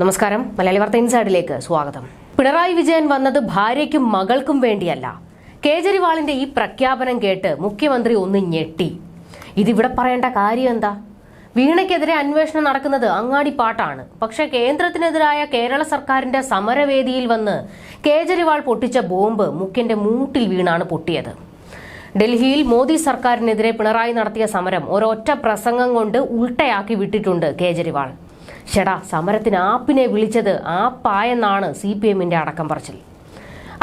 നമസ്കാരം. മലയാളി വാർത്ത ഇൻസൈഡിലേക്ക് സ്വാഗതം. പിണറായി വിജയൻ വന്നത് ഭാര്യയ്ക്കും മകൾക്കും വേണ്ടിയല്ല. കേജരിവാളിന്റെ ഈ പ്രഖ്യാപനം കേട്ട് മുഖ്യമന്ത്രി ഒന്ന് ഞെട്ടി. ഇതിവിടെ പറയേണ്ട കാര്യം എന്താ? വീണയ്ക്കെതിരെ അന്വേഷണം നടക്കുന്നത് അങ്ങാടി പാട്ടാണ്. പക്ഷെ കേന്ദ്രത്തിനെതിരായ കേരള സർക്കാരിന്റെ സമരവേദിയിൽ വന്ന് കേജരിവാൾ പൊട്ടിച്ച ബോംബ് മുഖ്യന്റെ മൂട്ടിൽ വീണാണ് പൊട്ടിയത്. ഡൽഹിയിൽ മോദി സർക്കാരിനെതിരെ പിണറായി നടത്തിയ സമരം ഒരൊറ്റ പ്രസംഗം കൊണ്ട് ഉൾട്ടയാക്കി വിട്ടിട്ടുണ്ട് കേജ്രിവാൾ. ഷെടാ സമരത്തിന് ആപ്പിനെ വിളിച്ചത് ആപ്പായെന്നാണ് സി പി എമ്മിന്റെ അടക്കം പറച്ചിൽ.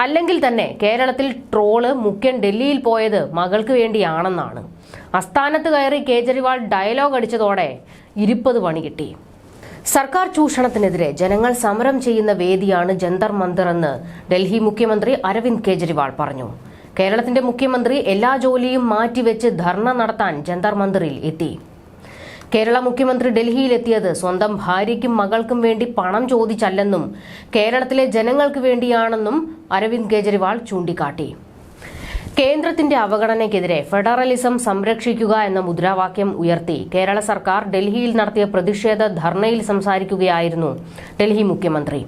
അല്ലെങ്കിൽ തന്നെ കേരളത്തിൽ ട്രോൾ മുഖ്യൻ ഡൽഹിയിൽ പോയത് മകൾക്ക് വേണ്ടിയാണെന്നാണ്. അസ്ഥാനത്ത് കയറി കേജ്രിവാൾ ഡയലോഗ് അടിച്ചതോടെ ഇരുപത് പണി കിട്ടി. സർക്കാർ ചൂഷണത്തിനെതിരെ ജനങ്ങൾ സമരം ചെയ്യുന്ന വേദിയാണ് ജന്തർ മന്ദിർ എന്ന് ഡൽഹി മുഖ്യമന്ത്രി അരവിന്ദ് കേജ്രിവാൾ പറഞ്ഞു. കേരളത്തിന്റെ മുഖ്യമന്ത്രി എല്ലാ ജോലിയും മാറ്റിവെച്ച് ധർണ നടത്താൻ ജന്തർ മന്ദിറിൽ എത്തി. കേരള മുഖ്യമന്ത്രി ഡൽഹിയിലെത്തിയത് സ്വന്തം ഭാര്യയ്ക്കും മകൾക്കും വേണ്ടി പണം ചോദിച്ചല്ലെന്നും കേരളത്തിലെ ജനങ്ങൾക്ക് വേണ്ടിയാണെന്നും അരവിന്ദ് കെജ്രിവാൾ ചൂണ്ടിക്കാട്ടി. കേന്ദ്രത്തിന്റെ അവഗണനയ്ക്കെതിരെ ഫെഡറലിസം സംരക്ഷിക്കുക എന്ന മുദ്രാവാക്യം ഉയർത്തി കേരള സർക്കാർ ഡൽഹിയിൽ നടത്തിയ പ്രതിഷേധ ധർണയിൽ സംസാരിക്കുകയായിരുന്നു ഡൽഹി മുഖ്യമന്ത്രി.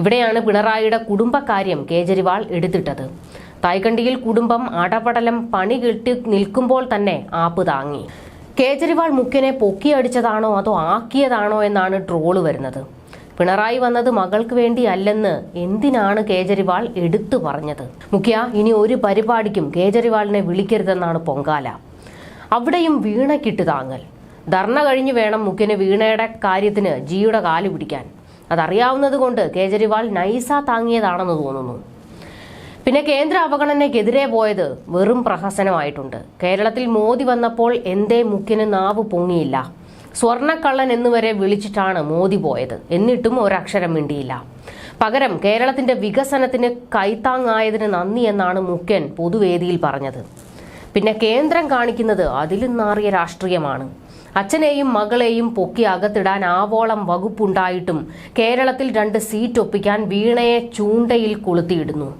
ഇവിടെയാണ് പിണറായിയുടെ കുടുംബകാര്യം കേജ്രിവാൾ എടുത്തിട്ടത്. തായ്ക്കണ്ടിയിൽ കുടുംബം അടപടലം പണി കിട്ടി നിൽക്കുമ്പോൾ തന്നെ ആപ്പ് താങ്ങി. കേജ്രിവാൾ മുഖ്യനെ പൊക്കിയടിച്ചതാണോ അതോ ആക്കിയതാണോ എന്നാണ് ട്രോൾ വരുന്നത്. പിണറായി വന്നത് മകൾക്ക് വേണ്ടി വേണ്ടിയല്ലെന്ന് എന്തിനാണ് കേജ്രിവാൾ എടുത്തു പറഞ്ഞത്? മുഖ്യ ഇനി ഒരു പരിപാടിക്കും കേജ്രിവാളിനെ വിളിക്കരുതെന്നാണ് പൊങ്കാല. അവിടെയും വീണക്കിട്ട് താങ്ങൽ. ധർണ കഴിഞ്ഞു വേണം മുഖ്യന് വീണയുടെ കാര്യത്തിന് ജിയുടെ കാൽ പിടിക്കാൻ. അതറിയാവുന്നത് കൊണ്ട് കേജ്രിവാൾ നൈസ താങ്ങിയതാണെന്ന് തോന്നുന്നു. പിന്നെ കേന്ദ്ര അവഗണനയ്ക്കെതിരെ പോയത് വെറും പ്രഹസനമായിട്ടുണ്ട്. കേരളത്തിൽ മോദി വന്നപ്പോൾ എന്തേ മുക്കിന് നാവ് പൊങ്ങിയില്ല. സ്വർണക്കള്ളൻ എന്നുവരെ വിളിച്ചിട്ടാണ് മോദി പോയത്. എന്നിട്ടും ഒരക്ഷരം മിണ്ടിയില്ല. പകരം കേരളത്തിന്റെ വികസനത്തിന് കൈത്താങ്ങായതിന് നന്ദി എന്നാണ് മുഖ്യൻ പൊതുവേദിയിൽ പറഞ്ഞത്. പിന്നെ കേന്ദ്രം കാണിക്കുന്നത് അതിലും നാറിയ രാഷ്ട്രീയമാണ്. അച്ഛനെയും മകളെയും പൊക്കി അകത്തിടാൻ ആവോളം വകുപ്പുണ്ടായിട്ടും കേരളത്തിൽ രണ്ട് സീറ്റ് ഒപ്പിക്കാൻ വീണയെ ചൂണ്ടയിൽ കൊളുത്തിയിടുന്നു.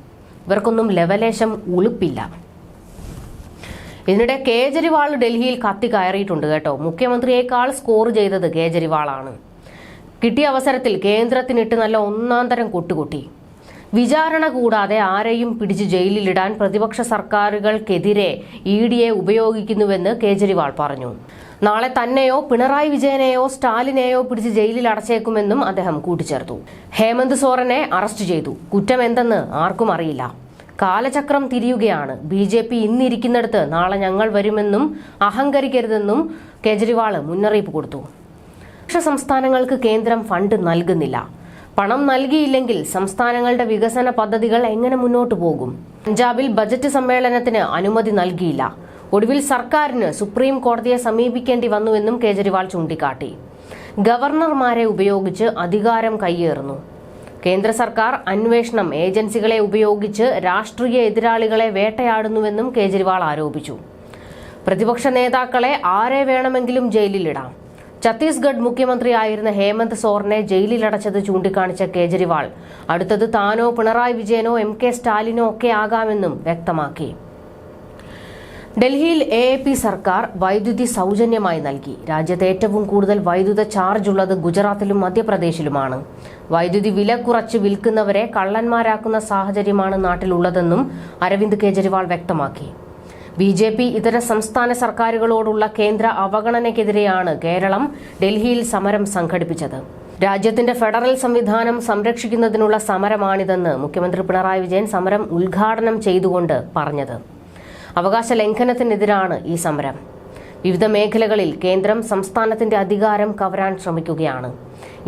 ഇവർക്കൊന്നും ലവലേശം ഉളുപ്പില്ല. ഇതിനിടെ കേജരിവാൾ ഡൽഹിയിൽ കത്തി കയറിയിട്ടുണ്ട് കേട്ടോ. മുഖ്യമന്ത്രിയേക്കാൾ സ്കോർ ചെയ്തത് കേജരിവാളാണ്. കിട്ടിയ അവസരത്തിൽ കേന്ദ്രത്തിനിട്ട് നല്ല ഒന്നാം തരം കൊട്ടുകൊട്ടി. വിചാരണ കൂടാതെ ആരെയും പിടിച്ച് ജയിലിലിടാൻ പ്രതിപക്ഷ സർക്കാരുകൾക്കെതിരെ ഇ ഡിയെ ഉപയോഗിക്കുന്നുവെന്ന് കേജ്രിവാൾ പറഞ്ഞു. നാളെ തന്നെയോ പിണറായി വിജയനെയോ സ്റ്റാലിനെയോ പിടിച്ച് ജയിലിൽ അടച്ചേക്കുമെന്നും അദ്ദേഹം കൂട്ടിച്ചേർത്തു. ഹേമന്ത് സോറനെ അറസ്റ്റ് ചെയ്തു. കുറ്റം എന്തെന്ന് ആർക്കും അറിയില്ല. കാലചക്രം തിരിയുകയാണ്. ബി ജെ പി ഇന്നിരിക്കുന്നിടത്ത് നാളെ ഞങ്ങൾ വരുമെന്നും അഹങ്കരിക്കരുതെന്നും കേജ്രിവാൾ മുന്നറിയിപ്പ് കൊടുത്തു. സംസ്ഥാനങ്ങൾക്ക് കേന്ദ്രം ഫണ്ട് നൽകുന്നില്ല. പണം നൽകിയില്ലെങ്കിൽ സംസ്ഥാനങ്ങളുടെ വികസന പദ്ധതികൾ എങ്ങനെ മുന്നോട്ടു പോകും? പഞ്ചാബിൽ ബജറ്റ് സമ്മേളനത്തിന് അനുമതി നൽകിയില്ല. ഒടുവിൽ സർക്കാരിന് സുപ്രീം കോടതിയെ സമീപിക്കേണ്ടി വന്നുവെന്നും കേജ്രിവാൾ ചൂണ്ടിക്കാട്ടി. ഗവർണർമാരെ ഉപയോഗിച്ച് അധികാരം കയ്യേറുന്നു കേന്ദ്ര സർക്കാർ അന്വേഷണം ഏജൻസികളെ ഉപയോഗിച്ച് രാഷ്ട്രീയ എതിരാളികളെ വേട്ടയാടുന്നുവെന്നും കേജ്രിവാൾ ആരോപിച്ചു. പ്രതിപക്ഷ നേതാക്കളെ ആരെ വേണമെങ്കിലും ജയിലിലിടാം. ഛത്തീസ്ഗഡ് മുഖ്യമന്ത്രിയായിരുന്ന ഹേമന്ത് സോറിനെ ജയിലിലടച്ചത് ചൂണ്ടിക്കാണിച്ച കേജ്രിവാൾ അടുത്തത് താനോ പിണറായി വിജയനോ എം കെ സ്റ്റാലിനോ ഒക്കെ ആകാമെന്നും വ്യക്തമാക്കി. ഡൽഹിയിൽ എ എ പി സർക്കാർ വൈദ്യുതി സൗജന്യമായി നൽകി. രാജ്യത്ത് ഏറ്റവും കൂടുതൽ വൈദ്യുത ചാർജ് ഉള്ളത് ഗുജറാത്തിലും മധ്യപ്രദേശിലുമാണ്. വൈദ്യുതി വില കുറച്ച് വിൽക്കുന്നവരെ കള്ളന്മാരാക്കുന്ന സാഹചര്യമാണ് നാട്ടിലുള്ളതെന്നും അരവിന്ദ് കെജ്രിവാൾ വ്യക്തമാക്കി. ബി ജെ പി ഇതര സംസ്ഥാന സർക്കാരുകളോടുള്ള കേന്ദ്ര അവഗണനയ്ക്കെതിരെയാണ് കേരളം ഡൽഹിയിൽ സമരം സംഘടിപ്പിച്ചത്. രാജ്യത്തിന്റെ ഫെഡറൽ സംവിധാനം സംരക്ഷിക്കുന്നതിനുള്ള സമരമാണിതെന്ന് മുഖ്യമന്ത്രി പിണറായി വിജയൻ സമരം ഉദ്ഘാടനം ചെയ്തുകൊണ്ട് പറഞ്ഞത്. അവകാശ ലംഘനത്തിനെതിരാണ് ഈ സമരം. വിവിധ മേഖലകളിൽ കേന്ദ്രം സംസ്ഥാനത്തിന്റെ അധികാരം കവരാൻ ശ്രമിക്കുകയാണ്.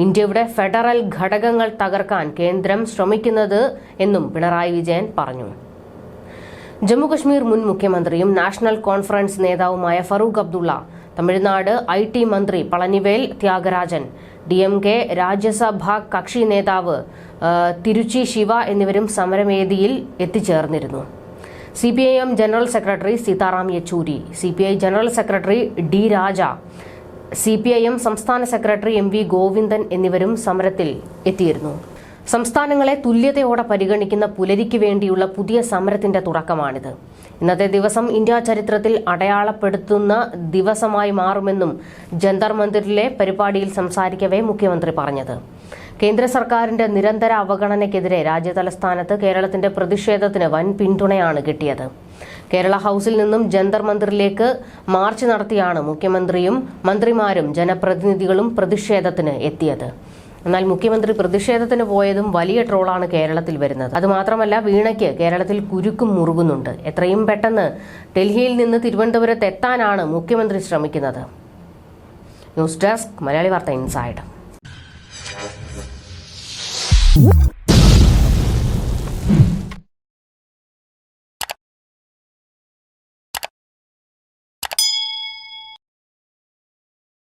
ഇന്ത്യയുടെ ഫെഡറൽ ഘടകങ്ങൾ തകർക്കാൻ കേന്ദ്രം ശ്രമിക്കുന്നത് എന്നും പിണറായി വിജയൻ പറഞ്ഞു. ജമ്മുകശ്മീർ മുൻ മുഖ്യമന്ത്രിയും നാഷണൽ കോൺഫറൻസ് നേതാവുമായ ഫറൂഖ് അബ്ദുള്ള തമിഴ്നാട് ഐ ടി മന്ത്രി Palanivel Thiagarajan D M K Rajya Sabha കക്ഷി നേതാവ് തിരുച്ചി ശിവ എന്നിവരും സമരവേദിയിൽ എത്തിച്ചേർന്നിരുന്നു. C P I M general secretary Sitaram Yechury C P I general secretary D Raja C P I M സംസ്ഥാന സെക്രട്ടറി എം വി ഗോവിന്ദൻ എന്നിവരും സമരത്തിൽ എത്തിയിരുന്നു. സംസ്ഥാനങ്ങളെ തുല്യതയോടെ പരിഗണിക്കുന്ന പുലരിക്ക് വേണ്ടിയുള്ള പുതിയ സമരത്തിന്റെ തുടക്കമാണിത്. ഇന്നത്തെ ദിവസം ഇന്ത്യ ചരിത്രത്തിൽ അടയാളപ്പെടുത്തുന്ന ദിവസമായി മാറുമെന്നും ജന്തർ മന്ദിറിലെ പരിപാടിയിൽ സംസാരിക്കവേ മുഖ്യമന്ത്രി പറഞ്ഞത്. കേന്ദ്ര സർക്കാരിന്റെ നിരന്തര അവഗണനയ്ക്കെതിരെ രാജ്യതലസ്ഥാനത്ത് കേരളത്തിന്റെ പ്രതിഷേധത്തിന് വൻ പിന്തുണയാണ് കിട്ടിയത്. കേരള ഹൌസിൽ നിന്നും ജന്തർ മന്ദിറിലേക്ക് മാർച്ച് നടത്തിയാണ് മുഖ്യമന്ത്രിയും മന്ത്രിമാരും ജനപ്രതിനിധികളും പ്രതിഷേധത്തിന് എത്തിയത്. എന്നാൽ മുഖ്യമന്ത്രി പ്രതിഷേധത്തിന് പോയതും വലിയ ട്രോളാണ് കേരളത്തിൽ വരുന്നത്. അതുമാത്രമല്ല വീണയ്ക്ക് കേരളത്തിൽ കുരുക്കും മുറുകുന്നുണ്ട്. എത്രയും പെട്ടെന്ന് ഡൽഹിയിൽ നിന്ന് തിരുവനന്തപുരത്ത് എത്താനാണ് മുഖ്യമന്ത്രി ശ്രമിക്കുന്നത്. ന്യൂസ് ഡെസ്ക് മലയാളി വാർത്ത ഇൻസൈഡ്.